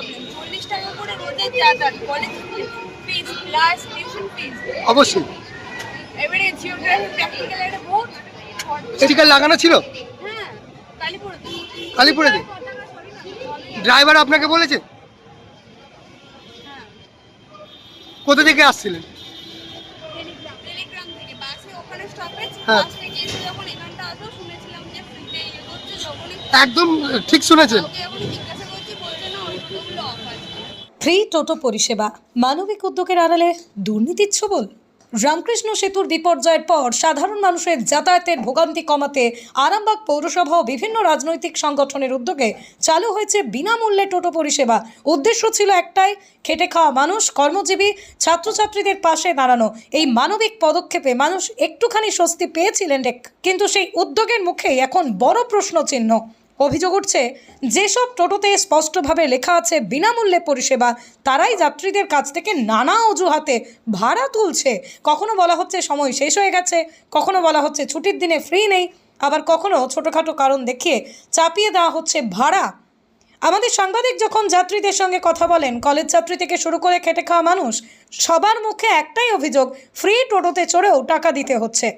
Problem চল্লিশ টাকা করে রোজের যাতায়াত college fees plus tuition fees অবশ্যই। এবারে জিওগ্রাফি প্র্যাকটিক্যাল একটা বহুত স্টিকার লাগানো ছিল? হ্যাঁ কালীপুরতে কালীপুরেতে ড্রাইভার আপনাকে বলেছে? হ্যাঁ। কোথা থেকে আসছিলেন? একদম ঠিক থেকে ফ্রি টোটো পরিষেবা, মানবিক উদ্যোগের আড়ালে দুর্নীতির ছবল রামকৃষ্ণ সেতুর বিপর্যয়ের পর সাধারণ মানুষের যাতায়াতের ভোগান্তি কমাতে আরামবাগ পৌরসভা ও বিভিন্ন রাজনৈতিক সংগঠনের উদ্যোগে চালু হয়েছে বিনামূল্যে টোটো পরিষেবা। উদ্দেশ্য ছিল একটাই, খেটে খাওয়া মানুষ, কর্মজীবী, ছাত্রছাত্রীদের পাশে দাঁড়ানো। এই মানবিক পদক্ষেপে মানুষ একটুখানি স্বস্তি পেয়েছিলেন। কিন্তু সেই উদ্যোগের মুখেই এখন বড় প্রশ্ন চিহ্ন অভিযোগ উঠছে, যেসব টোটোতে স্পষ্টভাবে লেখা আছে, বিনামূল্যে পরিষেবা, তারাই যাত্রীদের কাছ থেকে নানা অজুহাতে ভাড়া তুলছে। কখনো বলা হচ্ছে সময় শেষ হয়ে গেছে, কখনো বলা হচ্ছে ছুটির দিনে ফ্রি নেই, আবার কখনো ছোটোখাটো কারণ দেখিয়ে চাপিয়ে দেওয়া হচ্ছে ভাড়া। আমাদের সাংবাদিক যখন যাত্রীদের সঙ্গে কথা বলেন, কলেজ ছাত্রী থেকে শুরু করে খেটে খাওয়া মানুষ, সবার মুখে একটাই অভিযোগ ফ্রি টোটোতে চড়েও টাকা দিতে হচ্ছে।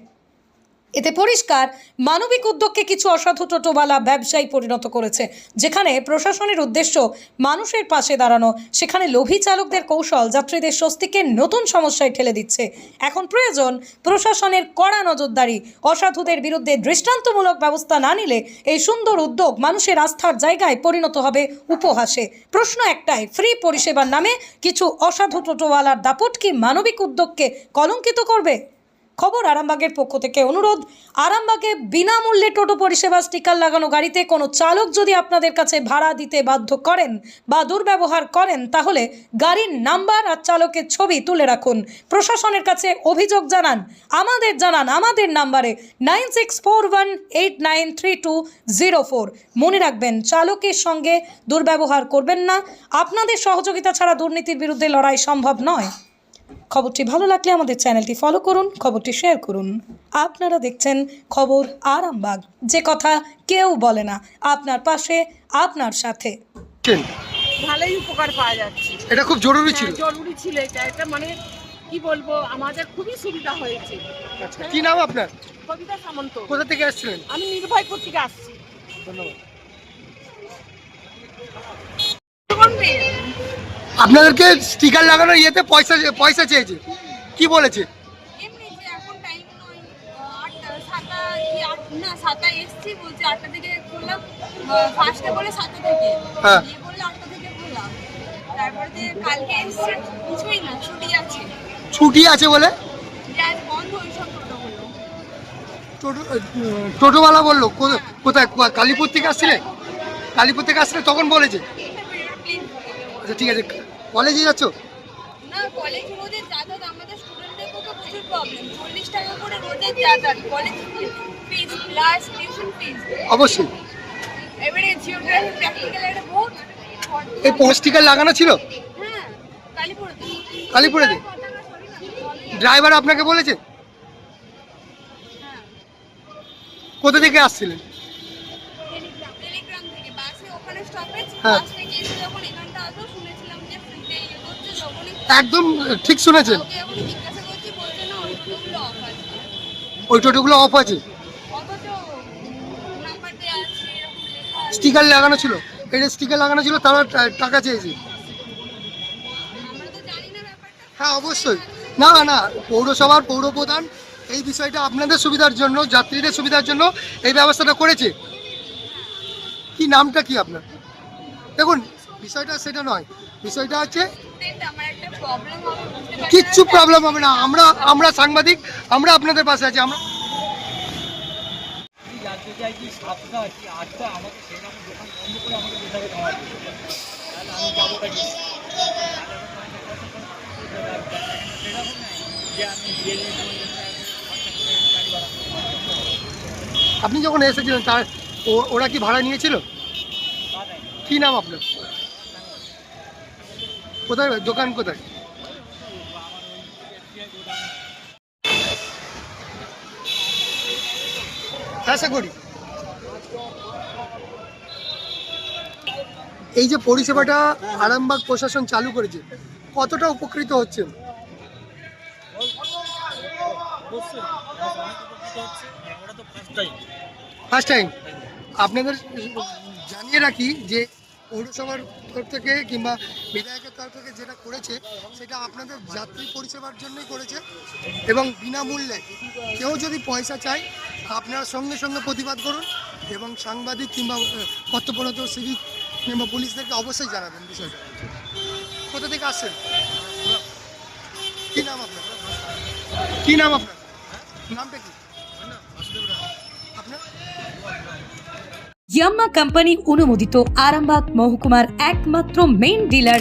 এতে পরিষ্কার, মানবিক উদ্যোগকে কিছু অসাধু টোটোওয়ালা ব্যবসায়ী পরিণত করেছে, যেখানে প্রশাসনের উদ্দেশ্য মানুষের পাশে দাঁড়ানো, সেখানে লোভী চালকদের কৌশল যাত্রীদের স্বস্তিকে নতুন সমস্যায় ঠেলে দিচ্ছে। এখন প্রয়োজন প্রশাসনের কড়া নজরদারি, অসাধুদের বিরুদ্ধে দৃষ্টান্তমূলক ব্যবস্থা না নিলে এই সুন্দর উদ্যোগ মানুষের আস্থার জায়গায় পরিণত হবে উপহাসে। প্রশ্ন একটাই, ফ্রি পরিষেবার নামে কিছু অসাধু টোটোওয়ালার দাপট কি মানবিক উদ্যোগকে কলঙ্কিত করবে? খবর আরামবাগের পক্ষ থেকে অনুরোধ, আরামবাগে বিনামূল্যে টোটো পরিষেবা, স্টিকার লাগানো গাড়িতে কোনো চালক যদি আপনাদের কাছে ভাড়া দিতে বাধ্য করেন বা দুর্ব্যবহার করেন, তাহলে গাড়ির নাম্বার আর চালকের ছবি তুলে রাখুন। প্রশাসনের কাছে অভিযোগ জানান, আমাদের জানান, আমাদের নাম্বারে nine six four one eight nine three two zero four. মনে রাখবেন, চালকের সঙ্গে দুর্ব্যবহার করবেন না। আপনাদের সহযোগিতা ছাড়া দুর্নীতির বিরুদ্ধে লড়াই সম্ভব নয়। খবরটি ভালো লাগলে আমাদের চ্যানেলটি ফলো করুন খবরটি শেয়ার করুন। আপনারা দেখছেন খবর আরামবাগ। যে কথা কেউ বলে না আপনার পাশে আপনার সাথে। ভালোই উপকার পাওয়া যাচ্ছে। এটা খুব জরুরি ছিল। হ্যাঁ, জরুরি ছিল এটা। এটা মানে কি বলব আমাদের খুবই সুবিধা হয়েছে। কি নাম আপনার? কবিতা সামন্ত। কোথা থেকে আসছিলেন? আমি নির্ভয়পুর থেকে আসছি। ধন্যবাদ। আপনাদেরকে স্টিকার লাগানোর ইয়েতে পয়সা পয়সা চেয়েছে। কি বলেছে? হ্যাঁ। ছুটি আছে। ছুটি আছে বলে? টোটোওয়ালা বলল কো- কোথায় কালীপুর থেকে আসছিলে? কালীপুর থেকে আসলে তখন বলেছে। আচ্ছা ঠিক আছে। কলেজে যাচ্ছ? না কলেজ যাতায়াত আমাদের স্টুডেন্টদের পক্ষে প্রচুর প্রবলেম চল্লিশ টাকা করে যাতায়াত college fees plus tuition fees অবশ্যই। এবারে জিওগ্রাফি প্র্যাকটিক্যাল একটা বহুত এই পোস্ট লাগানো ছিল? হ্যাঁ কালীপুরেতে। ড্রাইভার আপনাকে বলেছে? হ্যাঁ। কোথা থেকে আসছিলেন? টেলিগ্রাম টেলিগ্রাম থেকে বাসে ওখানে স্টপেজ হ্যাঁ। একদম ঠিক শুনেছেন। ওই টোটোগুলো অফ আছে। স্টিকার লাগানো ছিল। এটা স্টিকার লাগানো ছিল তারা টাকা চেয়েছে। হ্যাঁ অবশ্যই। না না পৌরসভার পৌরপ্রধান এই বিষয়টা আপনাদের সুবিধার জন্য যাত্রীদের সুবিধার জন্য এই ব্যবস্থাটা করেছে। কি নামটা কি আপনার? দেখুন বিষয়টা সেটা নয়। বিষয়টা হচ্ছে কিচ্ছু প্রবলেম হবে না। আমরা আমরা সাংবাদিক আমরা আপনাদের পাশে আছি। আমরা। আপনি যখন এসেছিলেন তার ও- ওরা কি ভাড়া নিয়েছিল? কি নাম আপনার? কোথায় দোকান কোথায়? এই যে পরিষেবাটা আরামবাগ প্রশাসন চালু করেছে, কতটা উপকৃত হচ্ছে ফার্স্ট টাইম আপনাদের জানিয়ে রাখি যে পৌরসভার তরফ থেকে কিংবা বিধায়কের তরফ থেকে যেটা করেছে সেটা আপনাদের যাত্রী পরিষেবার জন্যই করেছে এবং বিনামূল্যে। কেউ যদি পয়সা চায় আপনারা সঙ্গে সঙ্গে প্রতিবাদ করুন এবং সাংবাদিক কিংবা কর্তব্যরত সিভিক কিংবা পুলিশদেরকে অবশ্যই জানাবেন বিষয়টা। কোথা থেকে আসছেন? কী নাম আপনার? কী নাম আপনার? নামটা কি? আপনার? ইয়াম্মা কোম্পানি অনুমোদিত আরামবাগ মহকুমার একমাত্র মেইন ডিলার